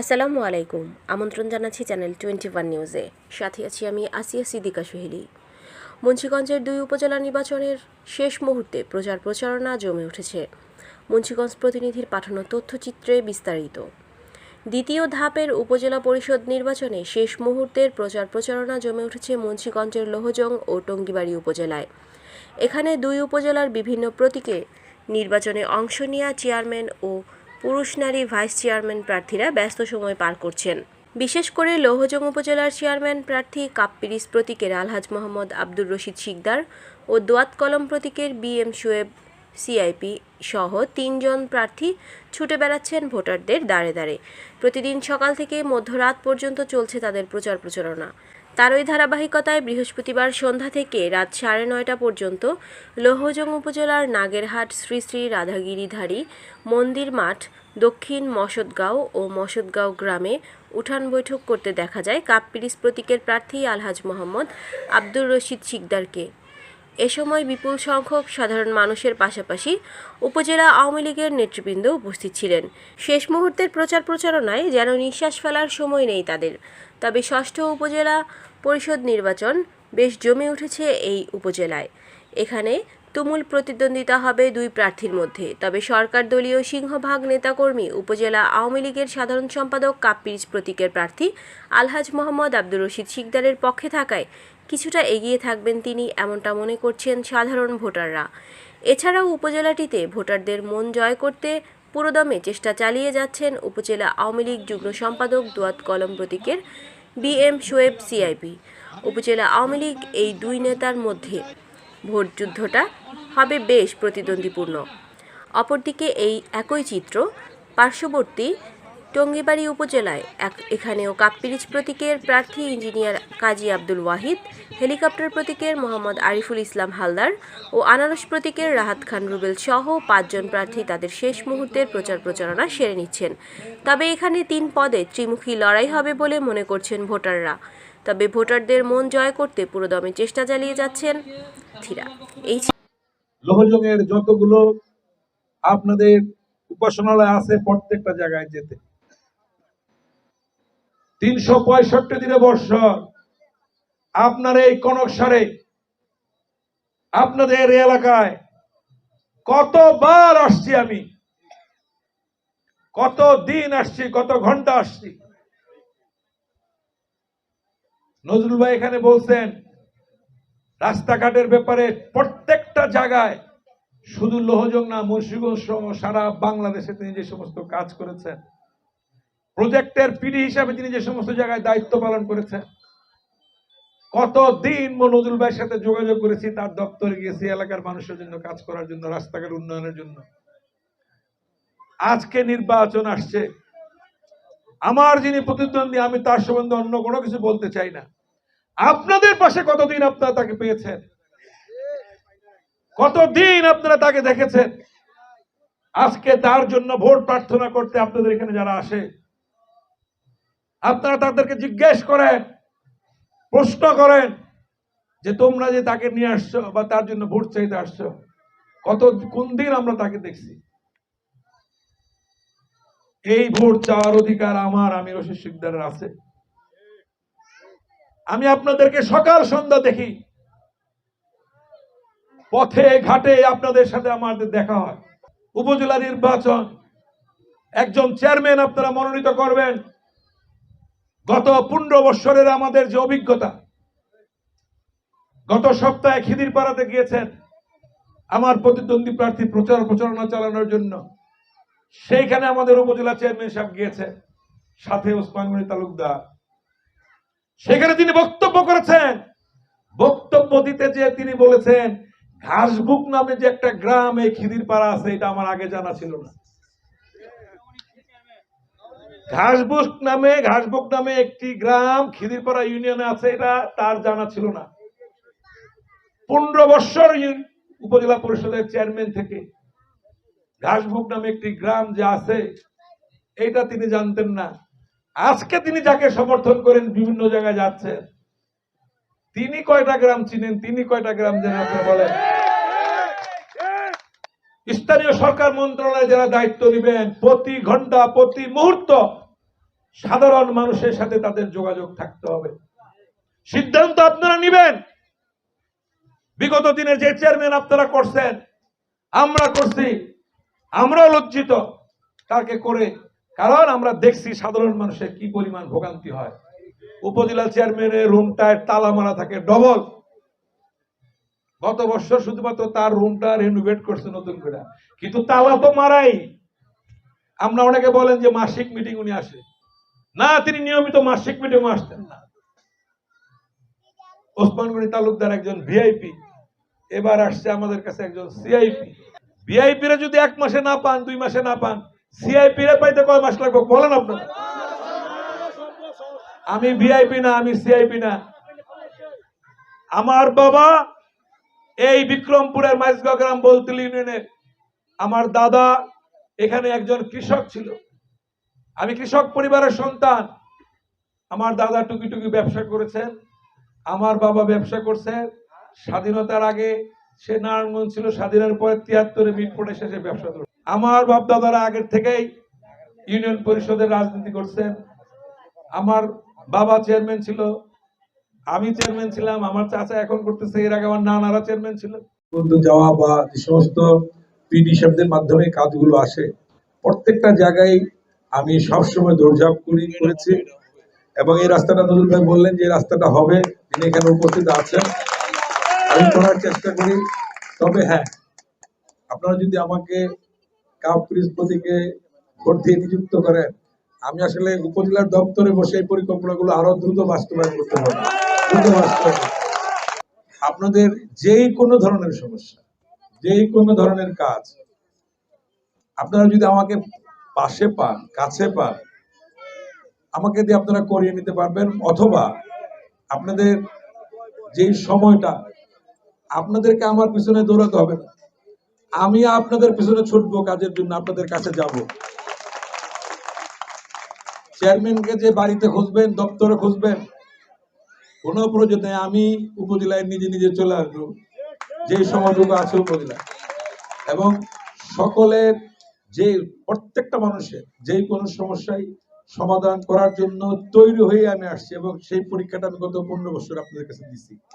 আসসালামু আলাইকুম। আমন্ত্রণ জানাচ্ছি চ্যানেল টোয়েন্টি ওয়ান নিউজে। সাথে আছি আমি আসিয়া সিদ্দিকা সোহেলি। মুন্সীগঞ্জের দুই উপজেলা নির্বাচনের শেষ মুহূর্তে প্রচার প্রচারণা জমে উঠেছে। মুন্সীগঞ্জ প্রতিনিধির পাঠানো তথ্যচিত্রে বিস্তারিত। দ্বিতীয় ধাপের উপজেলা পরিষদ নির্বাচনে শেষ মুহূর্তের প্রচার প্রচারণা জমে উঠেছে মুন্সীগঞ্জের লোহজং ও টঙ্গিবাড়ি উপজেলায়। এখানে দুই উপজেলার বিভিন্ন প্রতীকে নির্বাচনে অংশ নেওয়া চেয়ারম্যান ও পুরুষ নারী ভাইস চেয়ারম্যান প্রার্থীরা ব্যস্ত সময় পার করছেন। বিশেষ করে লৌহজং উপজেলার চেয়ারম্যান প্রার্থী কাপ্পিরিস প্রতীকের আলহাজ মোহাম্মদ আব্দুর রশিদ শিকদার ও দোয়াত কলম প্রতীকের বি এম শোয়েব সিআইপি সহ তিনজন প্রার্থী ছুটে বেড়াচ্ছেন ভোটারদের দাঁড়ে দাঁড়ে প্রতিদিন সকাল থেকে মধ্যরাত পর্যন্ত চলছে তাদের প্রচার প্রচারণা। তারই ধারাবাহিকতায় বৃহস্পতিবার সন্ধ্যা থেকে রাত সাড়ে নয়টা পর্যন্ত লৌহজং উপজেলার নাগেরহাট শ্রী শ্রী রাধাগিরিধারী মন্দির মাঠ, দক্ষিণ মসদগাঁও ও মসদগাঁও গ্রামে উঠান বৈঠক করতে দেখা যায় কাপ্পিরিস প্রতীকের প্রার্থী আলহাজ মোহাম্মদ আব্দুর রশিদ শিকদারকে। এ সময় বিপুল সংখ্যক সাধারণ মানুষের পাশাপাশি উপজেলা আওয়ামী লীগের নেতৃবৃন্দ উপস্থিত ছিলেন। শেষ মুহূর্তের প্রচার প্রচারণায় যেন নিঃশ্বাস ফেলার সময় নেই তাদের। তবে ষষ্ঠ উপজেলা পরিষদ নির্বাচন বেশ জমে উঠেছে এই উপজেলায়। এখানে তুমুল প্রতিদ্বন্দ্বিতা হবে দুই প্রার্থীর মধ্যে। তবে সরকার দলীয় সিংহভাগ নেতাকর্মী, উপজেলা আওয়ামী লীগের সাধারণ সম্পাদক কাপ্পিরিজ প্রতীকের প্রার্থী আলহাজ মোহাম্মদ আব্দুর রশিদ শিকদারের পক্ষে থাকায় কিছুটা এগিয়ে থাকবেন তিনি এমনটা মনে করছেন সাধারণ ভোটাররা। এছাড়াও উপজেলাটিতে ভোটারদের মন জয় করতে পুরোদমে চেষ্টা চালিয়ে যাচ্ছেন উপজেলা আওয়ামী লীগ যুগ্ম সম্পাদক দুয়াত কলম প্রতীকের বি এম শোয়েব সিআইপি। উপজেলা আওয়ামী লীগ এই দুই নেতার মধ্যে ভোট যুদ্ধটা হবে বেশ প্রতিদ্বন্দ্বীপূর্ণ। অপরদিকে এই একই চিত্র পার্শ্ববর্তী টঙ্গিবাড়ি উপজেলায় এক এখানেও কাপ্পিরিচ প্রতীকের প্রার্থী ইঞ্জিনিয়ার কাজী আব্দুল ওয়াহিদ, হেলিকপ্টার প্রতীকের মোহাম্মদ আরিফুল ইসলাম হালদার ও আনারস প্রতীকের রাহাত খান রুবেল সহ পাঁচজন প্রার্থী তাদের শেষ মুহূর্তের প্রচার প্রচারণা সেরে নিচ্ছেন। তবে এখানে তিন পদে ত্রিমুখী লড়াই হবে বলে মনে করছেন ভোটাররা। তবে ভোটারদের মন জয় করতে পুরোদমে চেষ্টা চালিয়ে যাচ্ছেন থিরা এই যতগুলো আপনাদের উপাসনালয় আছে প্রত্যেকটা জায়গায় যেতে। তিনশো পঁয়ষট্টি দিনে বর্ষর আপনার এই কনকসারে, আপনাদের এলাকায় কতবার আসছি আমি? কত দিন আসছি, কত ঘণ্টা আসছি? নজরুল ভাই এখানে বলছেন রাস্তাঘাটের ব্যাপারে প্রত্যেকটা জায়গায় শুধু লোহজং না, মুন্সিগঞ্জ সহ সারা বাংলাদেশে তিনি যে সমস্ত কাজ করেছেন, প্রজেক্টের পিডি হিসাবে তিনি যে সমস্ত জায়গায় দায়িত্ব পালন করেছেন কত দিন নজরুল ভাইয়ের সাথে যোগাযোগ করেছি, তার দপ্তরে গিয়েছি, এলাকার মানুষের জন্য কাজ করার জন্য, রাস্তাঘাট উন্নয়নের জন্য। আজকে নির্বাচন আসছে। আমার যিনি প্রতিদ্বন্দ্বী, আমি তার সম্বন্ধে অন্য কোনো কিছু বলতে চাই না। আপনাদের পাশে কতদিন আপনারা তাকে পেয়েছেন? কতদিন আপনারা তাকে দেখেছেন? আজকে তার জন্য ভোট প্রার্থনা করতে আপনাদের এখানে যারা আসে, আপনারা তাদেরকে জিজ্ঞেস করেন, প্রশ্ন করেন যে তোমরা যে তাকে নিয়ে আসছো বা তার জন্য ভোট চাইতে আসছো, কত, কোন দিন আমরা তাকে দেখছি? এই ভোট চাওয়ার অধিকার আমার আমি রশিদ শিকদারের আছে। আমি আপনাদেরকে সকাল সন্ধ্যা দেখি। পথে, ঘাটে আপনাদের সাথে আমাদের দেখা হয়। উপজেলা নির্বাচন, একজন চেয়ারম্যান আপনারা মনোনীত করবেন। গত পনেরো বৎসরের আমাদের যে অভিজ্ঞতা, গত সপ্তাহে খিদির পাড়াতে গিয়েছেন আমার প্রতিদ্বন্দ্বী প্রার্থী প্রচার প্রচারণা চালানোর জন্য। সেইখানে আমাদের উপজেলা চেয়ারম্যান সাহেব গিয়েছে সাথে ওসমান গনি তালুকদার। সেখানে তিনি বক্তব্য করেছেন। বক্তব্য দিতে যে তিনি বলেছেন, ঘাসবুক নামে যে একটা গ্রাম এই খিদির পাড়া আছে, এটা আমার আগে জানা ছিল না। ঘাসবুক নামে ঘাসবুক নামে একটি গ্রাম খিদিরপাড়া ইউনিয়নে আছে, এটা তার জানা ছিল না। পনেরো বৎসর উপজেলা পরিষদের চেয়ারম্যান থেকে ঘাসবুক নামে একটি গ্রাম যে আছে, এটা তিনি জানতেন না। আজকে তিনি যাকে সমর্থন করেন, বিভিন্ন জায়গায় যাচ্ছেন তিনি কয়টা গ্রাম চিনেন, তিনি কয়টা গ্রাম যেন আপনি বলেন? স্থানীয় সরকার মন্ত্রণালয়ে যারা দায়িত্ব নেবেন, প্রতি ঘণ্টা, প্রতি মুহূর্ত সাধারণ মানুষের সাথে তাদের যোগাযোগ থাকতে হবে। সিদ্ধান্ত আপনারা নেবেন। বিগত দিনের যে চেয়ারম্যান আপনারা করছেন, আমরা করছি, আমরাও লজ্জিত, তাকে করে কারণ আমরা দেখছি সাধারণ মানুষের কি পরিমাণ ভোগান্তি হয়। উপজেলা চেয়ারম্যানের রুমটায় তালা মারা থাকে ডবল গত বছর শুধুমাত্র তার রুমটা রেনোভেট করছে নতুন করে। কিন্তু তালা তো মারাই। আমরা অনেকে বলেন যে মাসিক মিটিং উনি আসে। না, তিনি নিয়মিত মাসিক মিটিং আসতেন না। ওসমানগঞ্জ তালুকদার একজন ভিআইপি এবার আসছে আমাদের কাছে একজন সিআইপি ভিআইপি রে যদি এক মাসে না পান, দুই মাসে না পান সিআইপি রে পাইতে কয় মাস লাগবে? বলেন আপনারা। আমি ভিআইপি না, আমি সিআইপি না। আমার বাবা এই বিক্রমপুরের মাইজগাঁও গ্রাম বলতিল ইউনিয়নে। আমার দাদা এখানে একজন কৃষক ছিল। আমি কৃষক পরিবারের সন্তান। আমার দাদা টুকি টুকি ব্যবসা করেছেন আমার বাবা ব্যবসা করছে। স্বাধীনতার আগে সে নারায়ণগঞ্জ ছিল, স্বাধীনের পরে তিয়াত্তরে মিটপোর্টে শেষে ব্যবসা আমার বাপ দাদারা আগের থেকেই ইউনিয়ন পরিষদের রাজনীতি করছেন। আমার বাবা চেয়ারম্যান ছিল, আমি চেয়ারম্যান ছিলাম, আমার চাচা এখন করতেছে, এর আগে আমার নানারা চেয়ারম্যান ছিল। পর্যন্ত যাওয়া বা যে সমস্ত পিডি শব্দের মাধ্যমে কাজগুলো আসে, প্রত্যেকটা জায়গায় আমি সবসময় দৌড়ঝাঁপ করি, করেছি। এবং এই রাস্তাটা নজরুল ভাই বললেন যে রাস্তাটা হবে তিনি এখানে উপস্থিত আছেন, আমি করার চেষ্টা করি। তবে হ্যাঁ আপনারা যদি আমাকে কাপ ব্রিজ প্রতীকে ভোট দিয়ে নিযুক্ত করেন। আমি আসলে উপজেলার দপ্তরে বসে এই পরিকল্পনাগুলো আরও দ্রুত বাস্তবায়ন করতে পারব। আপনাদের যেই কোনো ধরনের সমস্যা, যেই কোনো ধরনের কাজ, আপনারা যদি আমাকে পাশে পান, কাছে পান, আমাকে দিয়ে আপনারা করিয়ে নিতে পারবেন, অথবা আপনাদের যেই সময়টা, আপনাদেরকে আমার পিছনে দৌড়াতে হবে না। আমি আপনাদের পিছনে ছুটবো কাজের জন্য, আপনাদের কাছে যাব। চেয়ারম্যানকে যে বাড়িতে খুঁজবেন, দপ্তরে খুঁজবেন, কোনো প্রয়োজনে আমি উপজেলায় নিজে নিজে চলে আসব। যে সময়টুকু আছে উপজেলায়। এবং সকলের যে, প্রত্যেকটা মানুষের যে কোনো সমস্যায় সমাধান করার জন্য তৈরি হয়ে আমি আসছি এবং সেই পরীক্ষাটা আমি গত পনেরো বছর আপনাদের কাছে দিচ্ছি